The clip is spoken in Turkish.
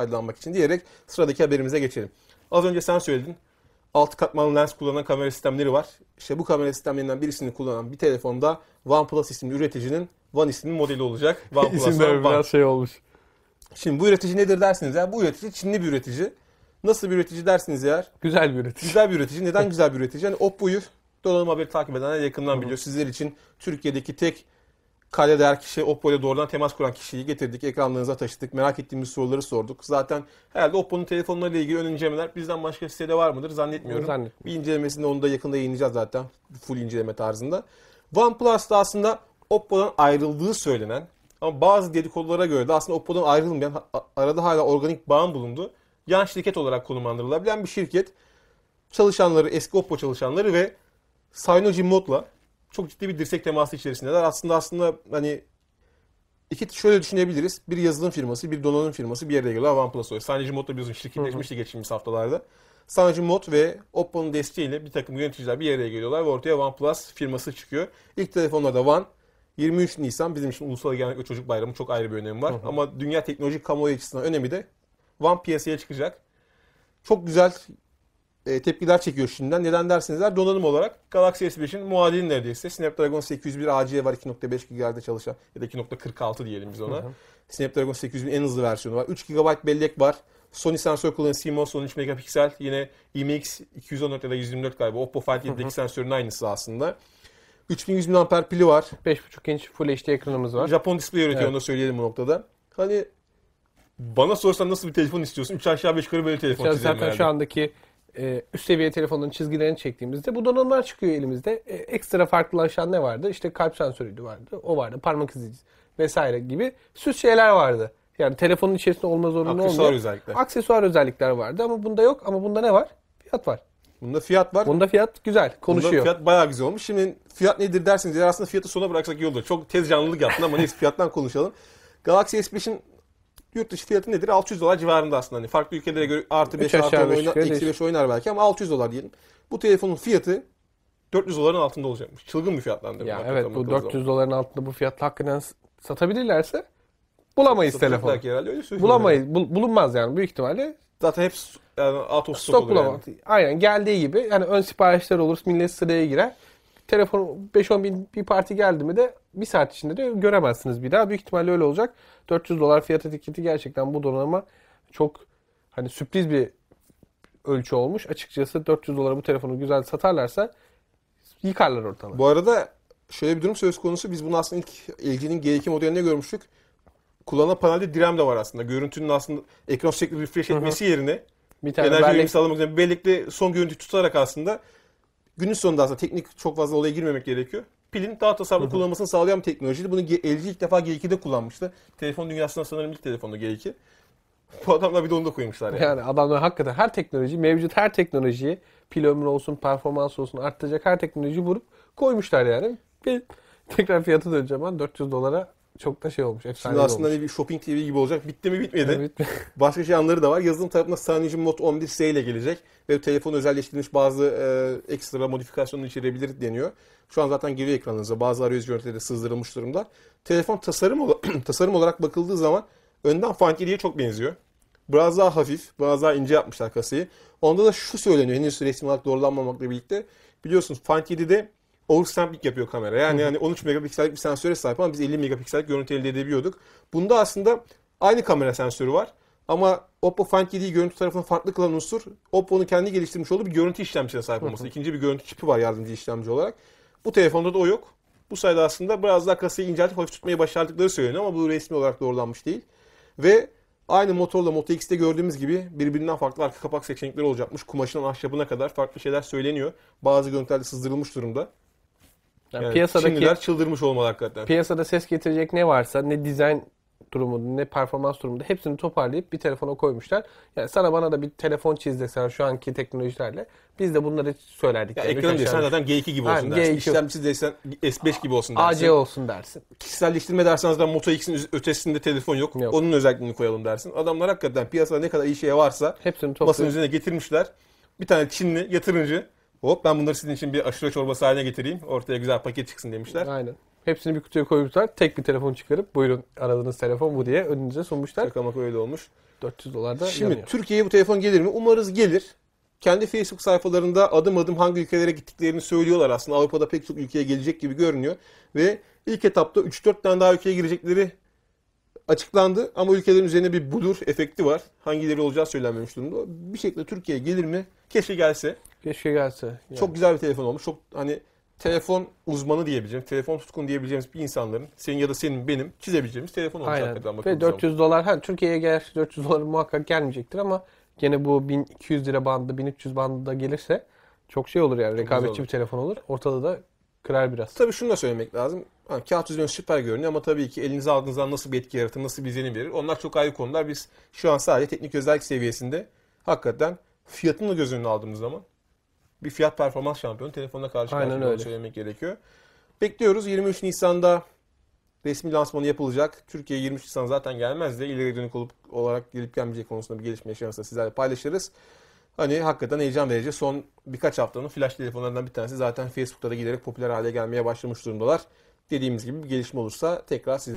faydalanmak için diyerek sıradaki haberimize geçelim. Az önce sen söyledin. Alt katmanlı lens kullanan kamera sistemleri var. İşte bu kamera sistemlerinden birisini kullanan bir telefonda OnePlus isimli üreticinin One isimli modeli olacak. OnePlus İsimler One. biraz şey olmuş. Şimdi bu üretici nedir dersiniz ya? Bu üretici Çinli bir üretici. Nasıl bir üretici dersiniz eğer? Güzel bir üretici. Güzel bir üretici. Neden güzel bir üretici? Hani Oppo'yu donanım haberi takip edenler yakından biliyor. Sizler için Türkiye'deki tek kale değer kişi Oppo ile doğrudan temas kuran kişiyi getirdik. Ekranlarınıza taşıdık. Merak ettiğimiz soruları sorduk. Zaten herhalde Oppo'nun telefonlarıyla ilgili ön incelemeler bizden başka sitede var mıdır zannetmiyorum. Zannetmiyorum. Bir incelemesini onu da yakında yayınlayacağız zaten. Full inceleme tarzında. OnePlus'ta aslında Oppo'dan ayrıldığı söylenen ama bazı dedikodulara göre de aslında Oppo'dan ayrılmayan arada hala organik bağın bulunduğu yan şirket olarak konumlandırılabilen bir şirket. Çalışanları, eski Oppo çalışanları ve Synology Mode'la çok ciddi bir dirsek teması içerisindeler. Aslında aslında hani iki şöyle düşünebiliriz. Bir yazılım firması, bir donanım firması bir araya geliyor. OnePlus oluyor. Synology Mode'la biliyorsun şirketleşmişti geçtiğimiz haftalarda. Synology Mod ve Oppo'nun desteğiyle bir takım yöneticiler bir araya geliyorlar ve ortaya OnePlus firması çıkıyor. İlk telefonlarda One 23 Nisan bizim için Ulusal Egemenlik ve Çocuk Bayramı çok ayrı bir önemi var. Ama dünya teknolojik kamuoyu açısından önemi de One piyasaya çıkacak. Çok güzel e, tepkiler çekiyor şimdiden. Neden dersiniz? eğer Donanım olarak Galaxy S5'in muadili neredeyse. Snapdragon 801 AC var 2.5 GHz'de çalışan ya da 2.46 diyelim biz ona. Snapdragon 801'in en hızlı versiyonu var. 3 GB bellek var. Sony sensör kullanıyor. CMOS 13 megapiksel. Yine IMX 214 ya da 124 galiba. Oppo Find 7'deki sensörün aynısı aslında. 3100 mAh pili var. 5.5 inç Full HD ekranımız var. Japon display üretiyor Evet. onu da söyleyelim bu noktada. Hani bana sorsan nasıl bir telefon istiyorsun? 3 aşağı 5 yukarı böyle telefon Ya çizelim zaten herhalde. şu andaki e, üst seviye telefonların çizgilerini çektiğimizde bu donanımlar çıkıyor elimizde. E, ekstra farklılaşan ne vardı? İşte kalp sensörüydü vardı. O vardı. Parmak izi vesaire gibi süs şeyler vardı. Yani telefonun içerisinde olma zorunlu Aksesuar olmayan özellikler. aksesuar özellikler vardı ama bunda yok. Ama bunda ne var? Fiyat var. Bunda fiyat var. Bunda fiyat güzel. Bunda Konuşuyor. fiyat bayağı güzel olmuş. Şimdi fiyat nedir dersiniz. Eğer aslında fiyatı sona bıraksak iyi olur. Çok tez canlılık yaptın ama neyse fiyattan konuşalım. Galaxy S5'in yurt dışı fiyatı nedir? 600 dolar civarında aslında. Hani farklı ülkelere göre artı 5 Üç artı aşağı 10 beş oynar, eksi değişir. 5 oynar belki ama 600 dolar diyelim. Bu telefonun fiyatı 400 doların altında olacakmış. Çılgın bir fiyatlandırma. Ya evet bu bakıldığı 400 doların altında bu fiyatla hakikaten satabilirlerse bulamayız zaman. herhalde söylüyorum. Bulamayız. Bul- bulunmaz yani büyük ihtimalle. Zaten hep yani out of stock, Stok olur yani. Aynen geldiği gibi yani ön siparişler olur. Millet sıraya girer. Telefon 5-10 bin bir parti geldi mi de bir saat içinde de göremezsiniz bir daha. Büyük ihtimalle öyle olacak. 400 dolar fiyat etiketi gerçekten bu donanıma çok hani sürpriz bir ölçü olmuş. Açıkçası 400 dolara bu telefonu güzel satarlarsa yıkarlar ortalığı. Bu arada şöyle bir durum söz konusu. Biz bunu aslında ilk LG'nin G2 modelinde görmüştük. Kullanılan panelde DRAM de var aslında. Görüntünün aslında ekran sürekli refresh etmesi yerine Bir tane enerji verimi sağlamak için bellekle son görüntüyü tutarak aslında günün sonunda aslında teknik çok fazla olaya girmemek gerekiyor. Pilin daha tasarruflu kullanılmasını sağlayan bir teknolojiydi. Bunu LG ilk defa G2'de kullanmıştı. Telefon dünyasında sanırım ilk telefonu G2. Bu adamlar bir de onu da koymuşlar yani. Yani adamlar hakikaten her teknoloji, mevcut her teknolojiyi pil ömrü olsun, performans olsun arttıracak her teknolojiyi vurup koymuşlar yani. Ve tekrar fiyatı döneceğim ama 400 dolara çok da şey olmuş. Efsane Şimdi aslında olmuş. hani bir shopping TV gibi olacak. Bitti mi bitmedi. Evet. Başka şey anları da var. Yazılım tarafında Synology Mod 11S ile gelecek. Ve telefon özelleştirilmiş bazı e, ekstra modifikasyonunu içerebilir deniyor. Şu an zaten geliyor ekranınıza. Bazı arayüz görüntüleri de sızdırılmış durumda. Telefon tasarım, ola- tasarım olarak bakıldığı zaman önden Find 7'ye çok benziyor. Biraz daha hafif, biraz daha ince yapmışlar kasayı. Onda da şu söyleniyor henüz resmi olarak doğrulanmamakla birlikte. Biliyorsunuz Find 7'de oversampling yapıyor kamera. Yani, yani 13 megapiksellik bir sensöre sahip ama biz 50 megapiksellik görüntü elde edebiliyorduk. Bunda aslında aynı kamera sensörü var. Ama Oppo Find 7'yi görüntü tarafından farklı kılan unsur Oppo'nun kendi geliştirmiş olduğu bir görüntü işlemcisine sahip olması. İkinci bir görüntü çipi var yardımcı işlemci olarak. Bu telefonda da o yok. Bu sayede aslında biraz daha kasayı inceltip hafif tutmayı başardıkları söyleniyor ama bu resmi olarak doğrulanmış değil. Ve aynı motorla Moto X'te gördüğümüz gibi birbirinden farklı arka kapak seçenekleri olacakmış. Kumaşından ahşabına kadar farklı şeyler söyleniyor. Bazı görüntülerde sızdırılmış durumda. Yani Yani piyasadaki Çinliler çıldırmış olmalı hakikaten. piyasada ses getirecek ne varsa ne dizayn durumu ne performans durumunda hepsini toparlayıp bir telefona koymuşlar. Yani sana bana da bir telefon çiz desen şu anki teknolojilerle biz de bunları söylerdik. Ya yani. ekran Üç desen zaten G2 gibi olsun Aynen, dersin. G2. İşlemcisi desen S5 gibi olsun dersin. AC olsun dersin. Kişiselleştirme dersen zaten Moto X'in ötesinde telefon yok. Yok. Onun özelliğini koyalım dersin. Adamlar hakikaten piyasada ne kadar iyi şey varsa Hepsini masanın üzerine getirmişler. Bir tane Çinli yatırımcı hop ben bunları sizin için bir aşure çorbası haline getireyim. Ortaya güzel paket çıksın demişler. Aynen. Hepsini bir kutuya koymuşlar. Tek bir telefon çıkarıp buyurun aradığınız telefon bu diye önünüze sunmuşlar. Şaka maka öyle olmuş. 400 dolar da Şimdi yanıyor. Türkiye'ye bu telefon gelir mi? Umarız gelir. Kendi Facebook sayfalarında adım adım hangi ülkelere gittiklerini söylüyorlar aslında. Avrupa'da pek çok ülkeye gelecek gibi görünüyor. Ve ilk etapta 3-4 tane daha ülkeye girecekleri açıklandı. Ama ülkelerin üzerine bir blur efekti var. Hangileri olacağı söylenmemiş durumda. Bir şekilde Türkiye'ye gelir mi? Keşke gelse. Keşke gelse. Yani. Çok güzel bir telefon olmuş. Çok hani telefon uzmanı diyebileceğim, telefon tutkun diyebileceğimiz bir insanların, senin ya da senin benim çizebileceğimiz telefon olmuş Aynen. hakikaten Ve bakıldığı zaman. 400 dolar. Ha, Türkiye'ye gel 400 dolar muhakkak gelmeyecektir ama gene bu 1200 lira bandı 1300 bandı da gelirse çok şey olur yani. Rekabetçi olur. bir telefon olur. Ortada da kırar biraz. Tabii şunu da söylemek lazım. Ha, kağıt üzerinde süper görünüyor ama tabii ki elinize aldığınızdan nasıl bir etki yaratır, nasıl bir izlenim verir. Onlar çok ayrı konular. Biz şu an sadece teknik özellik seviyesinde hakikaten fiyatını da göz önüne aldığımız zaman bir fiyat performans şampiyonu telefonla karşı karşıya söylemek gerekiyor. Bekliyoruz. 23 Nisan'da resmi lansmanı yapılacak. Türkiye 23 Nisan zaten gelmez de ileri dönük olup olarak gelip gelmeyecek konusunda bir gelişme yaşanırsa sizlerle paylaşırız. Hani hakikaten heyecan verici. Son birkaç haftanın flash telefonlarından bir tanesi zaten Facebook'ta da giderek popüler hale gelmeye başlamış durumdalar. Dediğimiz gibi bir gelişme olursa tekrar siz